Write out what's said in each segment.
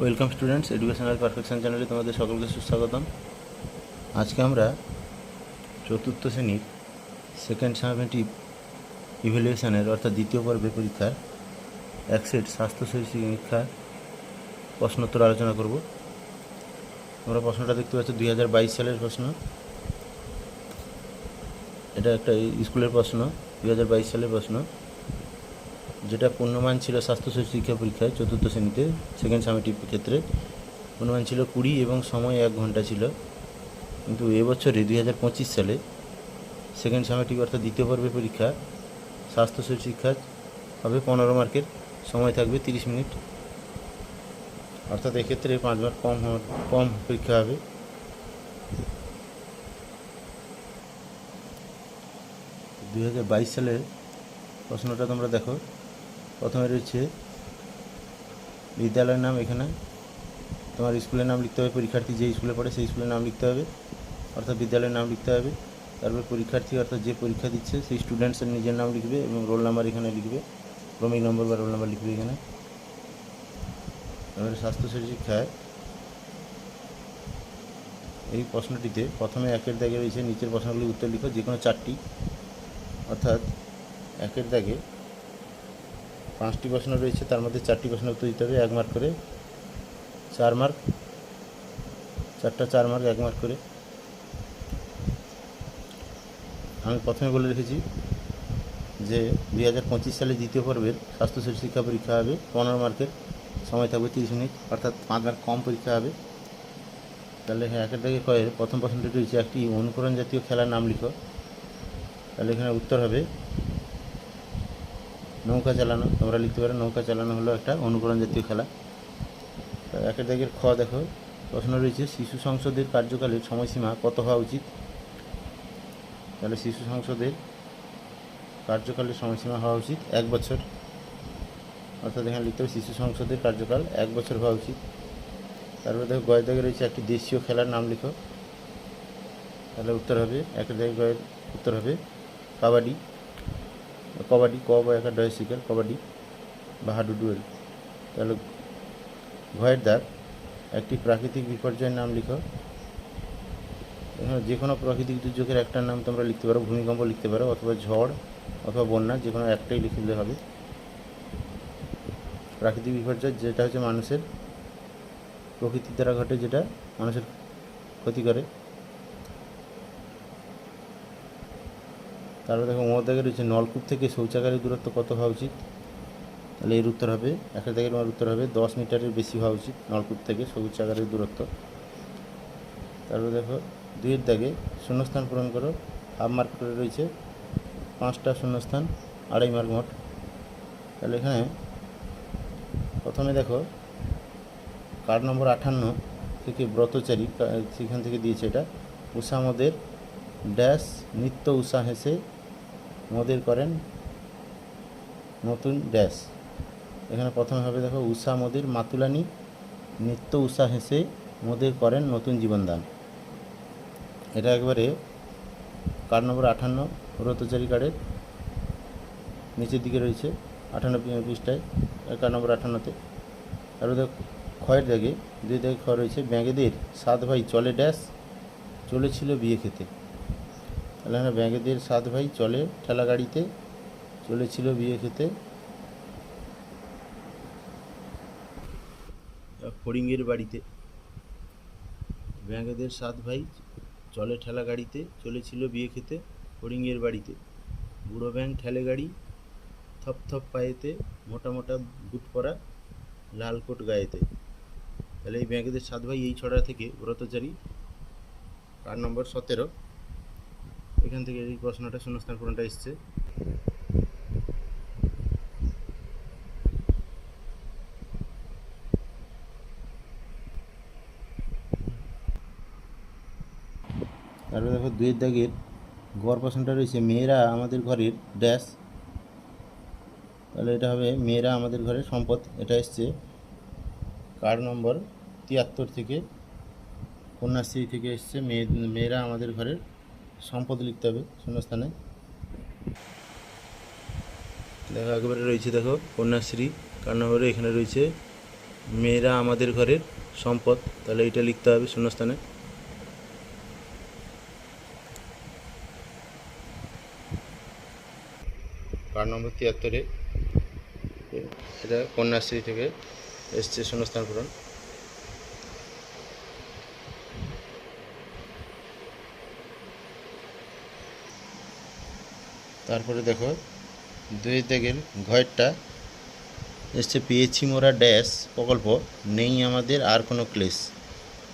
Welcome students educational perfection চ্যানেলে তোমাদের সকলকে সুস্বাগতম। আজকে আমরা চতুর্থ শ্রেণির সেকেন্ড সামেটিভ ইভ্যালুয়েশনের অর্থাৎ দ্বিতীয় পর্বে পরীক্ষার এক সেট স্বাস্থ্যশরী শিক্ষা প্রশ্নোত্তর আলোচনা করব। আমরা প্রশ্নটা দেখতে পাচ্ছি, দুই হাজার বাইশ সালের প্রশ্ন। এটা একটা স্কুলের প্রশ্ন, দুই হাজার বাইশ সালের প্রশ্ন। যেটা পূর্ণমান ছিল স্বাস্থ্যশরী শিক্ষা পরীক্ষায় চতুর্থ শ্রেণীতে সেকেন্ড সামেটিভ ক্ষেত্রে। পূর্ণমান ছিল কুড়ি এবং সময় এক ঘণ্টা ছিল। কিন্তু এবছরে দুই হাজার পঁচিশ সালে সেকেন্ড সামেটিভ অর্থাৎ দ্বিতীয় পর্বের পরীক্ষা স্বাস্থ্যশরী শিক্ষা হবে পনেরো মার্কের। সময় থাকবে তিরিশ মিনিট। অর্থাৎ এক্ষেত্রে পাঁচ মার্ক কম কম পরীক্ষা হবে। দুই হাজার বাইশ সালের প্রশ্নটা তোমরা দেখো। প্রথমে রয়েছে বিদ্যালয়ের নাম এখানে। তোমার স্কুলের নাম লিখতে হবে, পরীক্ষার্থী যে স্কুলে পড়ে সেই স্কুলের নাম লিখতে হবে, অর্থাৎ বিদ্যালয়ের নাম লিখতে হবে। তারপর পরীক্ষার্থী অর্থাৎ যে পরীক্ষা দিচ্ছে সেই স্টুডেন্টসের নিজের নাম লিখবে এবং রোল নাম্বার এখানে লিখবে, ক্রমিক নম্বর বা রোল নাম্বার লিখবে এখানে। এবারে স্বাস্থ্যশরী শিক্ষায় এই প্রশ্নটিতে প্রথমে একের দাগে রয়েছে, নিচের প্রশ্নগুলির উত্তর লিখো যে কোনো চারটি। অর্থাৎ একের দাগে পাঁচটি প্রশ্ন রয়েছে, তার মধ্যে চারটি প্রশ্ন উত্তর দিতে হবে, এক মার্ক করে। চার মার্ক চারটা চার মার্ক এক মার্ক করে। আমি প্রথমে বলে রেখেছি যে, দুই হাজার পঁচিশ সালে দ্বিতীয় পর্বের স্বাস্থ্যশরী শিক্ষা পরীক্ষা হবে, পনেরো মার্কের সময় থাকবে তিরিশ মিনিট, অর্থাৎ পাঁচ মার্ক কম পরীক্ষা হবে। তাহলে হ্যাঁ একের দাগে কয়ের প্রথম প্রশ্নটি রয়েছে একটি অনুকরণ জাতীয় খেলার নাম লিখো। তাহলে এখানে উত্তর হবে নৌকা চালানো, তোমরা লিখতে পারো নৌকা চালানো হলো একটা অনুকরণ জাতীয় খেলা। একের দাগের খ দেখো, প্রশ্ন রয়েছে, শিশু সংসদের কার্যকালের সময়সীমা কত হওয়া উচিত? তাহলে শিশু সংসদের কার্যকালের সময়সীমা হওয়া উচিত এক বছর। অর্থাৎ এখানে লিখতে হবে, শিশু সংসদের কার্যকাল এক বছর হওয়া উচিত। তারপরে দেখো, গয়ের দাগে রয়েছে একটি দেশীয় খেলার নাম লিখো। তাহলে উত্তর হবে, একের দাগে গয়ের উত্তর হবে, কাবাডি। কবাডি, ক বা একা ডয় শিকার কবাডি বা হাডুডুয়েল তাহলে ভয়ের দাগ, একটি প্রাকৃতিক বিপর্যয়ের নাম লিখো। যে কোনো প্রাকৃতিক দুর্যোগের একটার নাম তোমরা লিখতে পারো, ভূমিকম্প লিখতে পারো, অথবা ঝড়, অথবা বন্যা যে কোনো একটাই লিখে দিলে হবে। প্রাকৃতিক বিপর্যয় যেটা হচ্ছে মানুষের প্রকৃতির দ্বারা ঘটে, যেটা মানুষের ক্ষতি করে। তারপরে দেখো মধ্যে রয়েছে নলকূপ থেকে শৌচাগারের দূরত্ব কত হওয়া উচিত? তাহলে এর উত্তর হবে একটা দাগের আমার উত্তর হবে দশ মিটারের বেশি হওয়া উচিত নলকূপ থেকে শৌচাগারের দূরত্ব। তারপরে দেখো দুইয়ের দাগে শূন্যস্থান পূরণ করো, হাফ মার্ক করে রয়েছে পাঁচটা শূন্যস্থান, আড়াই মার্ক মোট। তাহলে এখানে প্রথমে দেখো কার্ড নম্বর আটান্ন থেকে ব্রতচারী সেখান থেকে দিয়েছে এটা উষা মদের ড্যাশ নিত্য উষা হেসে মদের করেন নতুন ড্যাশ এখানে প্রথমে হবে দেখো উষা মোদের, মাতুলানি, নিত্য উষা হেসে মোদের করেন নতুন জীবনদান। এটা একবারে কার্ড নম্বর আটান্ন রতচারী কার্ডের নিচের দিকে রয়েছে আটান্ন পি- পৃষ্ঠায় কার্ড নম্বর আটান্নতে আর ওদের ক্ষয়ের দাগে, দুই দাগে খ রয়েছে। ব্যাঙেদের সাত ভাই চলে ড্যাশ চলেছিল বিয়ে খেতে। এখানে ব্যাঙেদের সাত ভাই চলে ঠেলা গাড়িতে, চলেছিল বিয়ে খেতে। ফড়িংয়ের বাড়িতে। ব্যাঙেদের সাত ভাই চলে ঠেলা গাড়িতে, চলেছিল বিয়ে খেতে ফড়িংয়ের বাড়িতে। বুড়ো ব্যাং ঠেলে গাড়ি থপ থপ পায়েতে, মোটা মোটা বুট পরা, লাল কোট গায়েতে। তাহলে এই ব্যাঙেদের সাত ভাই এই ছড়া থেকে, ব্রতচারী কার্ড নম্বর সতেরো। এখান থেকে এই প্রশ্নটা শূন্যস্থান পূরণটা এসছে। তারপরে দেখো দুয়ের দাগের গড় প্রশ্নটা রয়েছে, মেয়েরা আমাদের ঘরের ড্যাশ। তাহলে এটা হবে মেয়েরা আমাদের ঘরের সম্পদ, এটা এসছে। কার্ড নম্বর তিয়াত্তর থেকে কন্যাশ্রী থেকে এসছে মেয়ে, মেয়েরা আমাদের ঘরের সম্পদ লিখতে হবে শূন্যস্থানে। দেখো, একেবারে রয়েছে দেখো, কন্যাশ্রী কার্ড নম্বরে এখানে রয়েছে, মেয়েরা আমাদের ঘরের সম্পদ, তাহলে এটা লিখতে হবে শূন্যস্থানে। কার্ড নম্বর তিয়াত্তরে, এটা কন্যাশ্রী থেকে এসছে শূন্যস্থান পূরণ। তারপরে দেখো, দুই দাগের ঘরটা এসছে পেয়েছি মোরা ড্যাশ, প্রকল্প, নেই আমাদের আর কোনো ক্লেশ।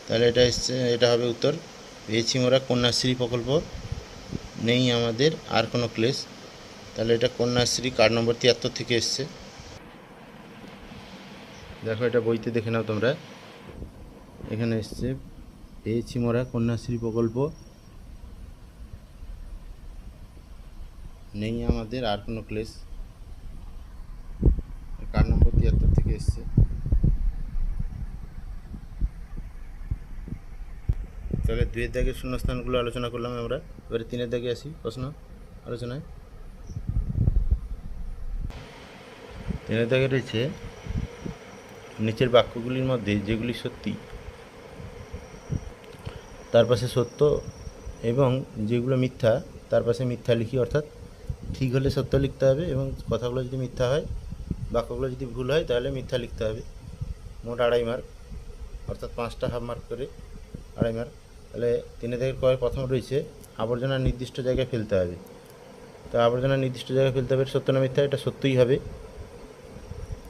তাহলে এটা এসছে এটা হবে উত্তর পেয়েছি মোরা কন্যাশ্রী প্রকল্প, নেই আমাদের আর কোনো ক্লেশ। তাহলে এটা কন্যাশ্রী কার্ড নম্বর তিয়াত্তর থেকে এসছে। দেখো, এটা বইতে দেখে নাও তোমরা। এখানে এসছে পেয়েছি মোরা কন্যাশ্রী প্রকল্প নেই আমাদের, আর কোনো ক্লেশ কার্ড নম্বর তিয়াত্তর থেকে এসছে? তাহলে দুয়ের দাগের শূন্যস্থানগুলো আলোচনা করলাম আমরা। এবারে তিনের দাগে আসি, প্রশ্ন, আলোচনায়। তিনের দাগে রয়েছে, নিচের বাক্যগুলির মধ্যে যেগুলি সত্যি, তার পাশে সত্য এবং যেগুলো মিথ্যা, তার পাশে মিথ্যা লিখি, অর্থাৎ ঠিক হলে সত্য লিখতে হবে এবং কথাগুলো যদি মিথ্যা হয়, বাক্যগুলো যদি ভুল হয়, তাহলে মিথ্যা লিখতে হবে। মোট আড়াই মার্ক, অর্থাৎ পাঁচটা হাফ মার্ক করে আড়াই মার্ক। তাহলে তিনে থেকে কয় প্রথম রয়েছে, আবর্জনা নির্দিষ্ট জায়গায় ফেলতে হবে। তো আবর্জনা নির্দিষ্ট জায়গায় ফেলতে হবে সত্য না মিথ্যা? এটা সত্যই হবে।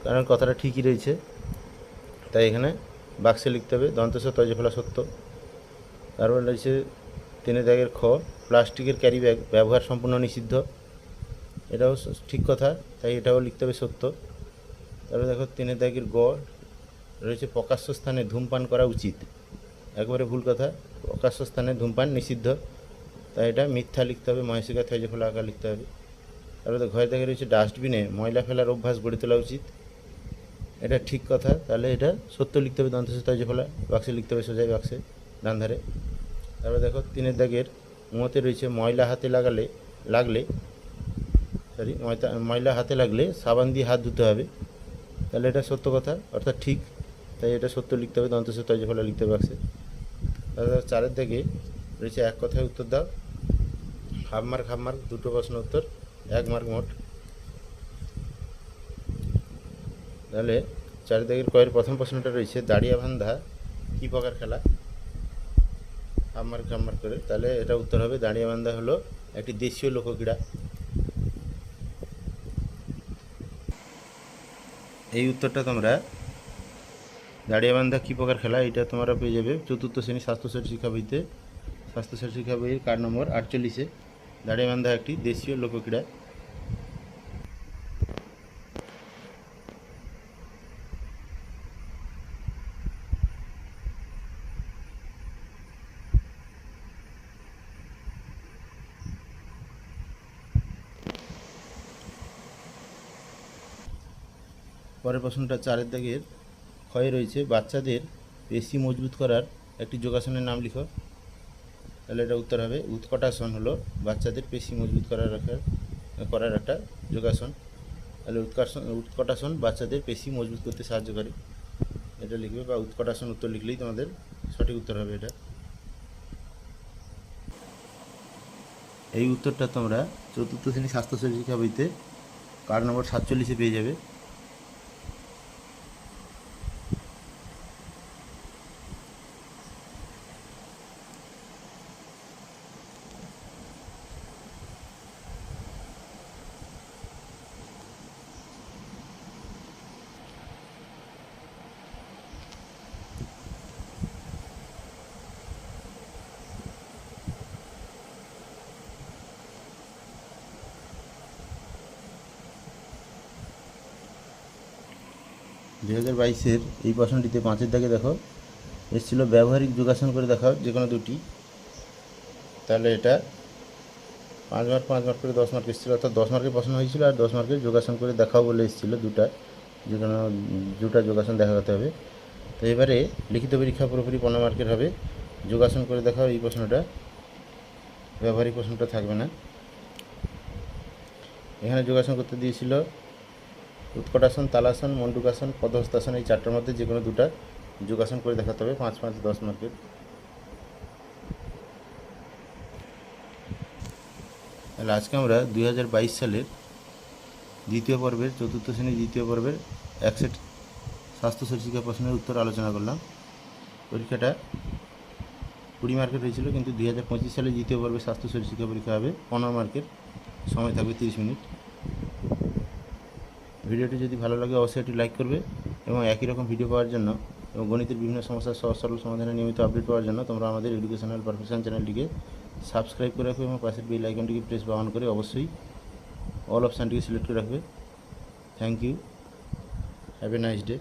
কারণ কথাটা ঠিকই রয়েছে। তাই এখানে বাক্সে লিখতে হবে দন্তস তৈজফলা সত্য। তারপর রয়েছে তিনে দাগের খ, প্লাস্টিকের ক্যারি ব্যাগ, ব্যবহার সম্পূর্ণ নিষিদ্ধ। এটাও ঠিক কথা, তাই এটাও লিখতে হবে সত্য। তারপরে দেখো, তিনের দাগের গ রয়েছে প্রকাশ্য স্থানে ধূমপান করা উচিত। একবারে ভুল কথা, প্রকাশ্য স্থানে ধূমপান নিষিদ্ধ। তাই এটা মিথ্যা লিখতে হবে, মহেশিকা থেজফলা আঁকা লিখতে হবে। তারপরে তো ঘরে দেখে রয়েছে ডাস্টবিনে ময়লা ফেলার অভ্যাস গড়ে তোলা উচিত। এটা ঠিক কথা, তাহলে এটা সত্য লিখতে হবে দন্ত যে ফলা বাক্সে লিখতে হবে, সোজাই বাক্সে, ডান ধারে। তারপরে দেখো, তিনের দাগের মতে রয়েছে, ময়লা হাতে লাগালে, লাগলে সরি ময়লা হাতে লাগলে সাবান দিয়ে হাত ধুতে হবে। তাহলে এটা সত্য কথা, অর্থাৎ ঠিক। তাই এটা সত্য লিখতে হবে দন্ত যে ফলা লিখতে বাক্সে তারপরে চারের দাগে রয়েছে এক কথায় উত্তর দাও। হাফ মার্ক হাফ মার্ক, দুটো প্রশ্ন উত্তর, এক মার্ক মোট। তাহলে চারিদিকের কয়ের প্রথম প্রশ্নটা রয়েছে, দাঁড়িয়া বান্ধা কী প্রকার খেলা? আমার গ্রামার করে। তাহলে এটা উত্তর হবে, দাঁড়িয়া বান্ধা হলো একটি দেশীয় লোকক্রীড়া। এই উত্তরটা তোমরা দাঁড়িয়ে বান্ধা কী প্রকার খেলা? এটা তোমরা পেয়ে যাবে। চতুর্থ শ্রেণি স্বাস্থ্যসাথী শিক্ষা বইতে। স্বাস্থ্যসাথী শিক্ষা বইয়ের কার্ড নম্বর আটচল্লিশে দাঁড়িয়ে বান্ধা একটি দেশীয় লোকক্রীড়া। পরের প্রশ্নটা চারের দাগের ক্ষয়ে রয়েছে। বাচ্চাদের পেশি মজবুত করার একটি যোগাসনের নাম লিখো। তাহলে এটা উত্তর হবে, উৎকটাসন হলো বাচ্চাদের পেশি মজবুত করার রাখার করার একটা যোগাসন। তাহলে উৎকাসন উৎকটাসন বাচ্চাদের পেশি মজবুত করতে সাহায্য করে। এটা লিখবে বা উৎকটাসন উত্তর লিখলেই তোমাদের সঠিক উত্তর হবে এটা। এই উত্তরটা তোমরা চতুর্থ শ্রেণি স্বাস্থ্য শিক্ষা বইতে কার্ড নম্বর সাতচল্লিশে পেয়ে যাবে। দু হাজার বাইশের এই প্রশ্নটিতে পাঁচের দাগে দেখো। এসেছিল ব্যবহারিক যোগাসন করে দেখাও যে কোনো দুটি। তাহলে এটা পাঁচ মার্ক পাঁচ মার্ক করে দশ মার্ক এসেছিল। অর্থাৎ দশ মার্কের প্রশ্ন হয়েছিল আর দশ মার্কের যোগাসন করে দেখাও বলে এসেছিল দুটা। যে কোনো দুটা যোগাসন দেখা করতে হবে। তো এবারে লিখিত পরীক্ষা পুরোপুরি পনেরো মার্কের হবে। যোগাসন করে দেখাও এই প্রশ্নটা। ব্যবহারিক প্রশ্নটা থাকবে না। এখানে যোগাসন করতে দিয়েছিল উৎকটাসন, তালাসন, মন্ডুকাসন, পদহস্তাসন এই চারটার মধ্যে যে কোনো দুটা যোগাসন করে দেখাতে হবে, পাঁচ পাঁচ, দশ মার্কের। তাহলে আজকে আমরা দুই হাজার বাইশ সালের দ্বিতীয় পর্বের, চতুর্থ শ্রেণির দ্বিতীয় পর্বের এক সেট স্বাস্থ্য শীর্ষিকা প্রশ্নের উত্তর আলোচনা করলাম। পরীক্ষাটা কুড়ি মার্কের হয়েছিল, কিন্তু দুই হাজার পঁচিশ সালে দ্বিতীয় পর্বে স্বাস্থ্য শীর্ষিকা পরীক্ষা হবে, পনেরো মার্কের, সময় থাকবে তিরিশ মিনিট। ভিডিওটি যদি ভালো লাগে, অবশ্যই একটি লাইক করবে এবং একই রকম ভিডিও পাওয়ার জন্য এবং গণিতের বিভিন্ন সমস্যার সহজ সরল সমাধানে নিয়মিত আপডেট পাওয়ার জন্য তোমরা আমাদের এডুকেশনাল পারফেকশন চ্যানেলটিকে সাবস্ক্রাইব করে রাখবে এবং পাশের বেল আইকনটিকে প্রেস বা অন করে অবশ্যই অল অপশানটিকে সিলেক্ট করে রাখবে। Thank you have a nice day